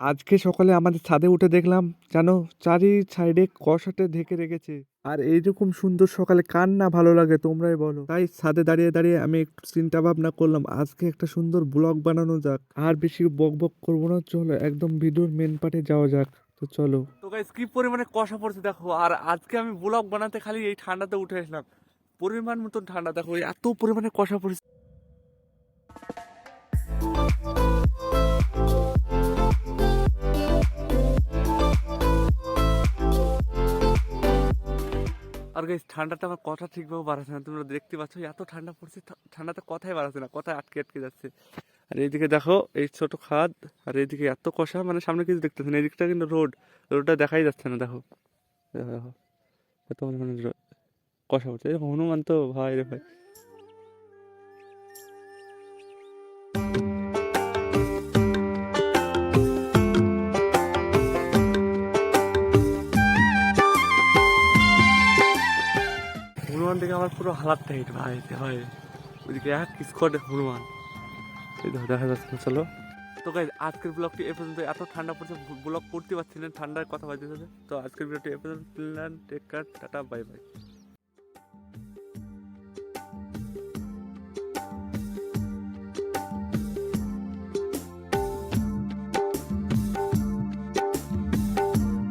আজকে সকালে আমাদের ছাদে উঠে দেখলাম যেন চারি সাইডে কষাতে ঢেকে রেখেছে। আর এইরকম সুন্দর সকালে কার না ভালো লাগে তোমরাই বলো। তাই ছাদে দাঁড়িয়ে দাঁড়িয়ে আমি একটু চিন্তা ভাবনা করলাম, আজকে একটা সুন্দর ব্লগ বানানো যাক। আর বেশি বক বক করব না, চলো একদম ভিডিওর মেন পার্টে যাওয়া যাক। তো চলো। তো গাইস কি পরিমাণে কষা পড়ছে দেখো, আর আজকে আমি ব্লগ বানাতে খালি এই ঠান্ডাতে উঠে আসলাম। পরিমাণ মতন ঠান্ডা, দেখো এত পরিমাণে কষা পড়ছে। আর গাইস ঠান্ডাটা আমার কথা ঠিকভাবে বাড়াচ্ছে না। তোমরা দেখতে পাচ্ছ এত ঠান্ডা পড়ছে ঠান্ডাতে কথাই বাড়াচ্ছে না কথা আটকে আটকে যাচ্ছে। আর এইদিকে দেখো, এই ছোট খাদ, আর এইদিকে এত কষা মানে সামনে কিছু দেখতেছে না, এদিকটা কিন্তু রোড, রোডটা দেখাই যাচ্ছে না, দেখো। দেখো এত মানে কষা পড়ছে। হনুমান তো, ভাই রে ভাই। হনুমান দেখে আমার পুরো হালাত টাইট, ভাই, হয়। ওইদিকে এক স্কোয়াড হনুমান। দেখো যাচ্ছে, চলো। তো গাইজ আজকের ব্লগটি এ পর্যন্ত এত ঠান্ডা পড়ছে ব্লগ করতে পারছি না, ঠান্ডার কথা বাজতেছে তো আজকের ব্লগটি এ পর্যন্ত take care tata bye bye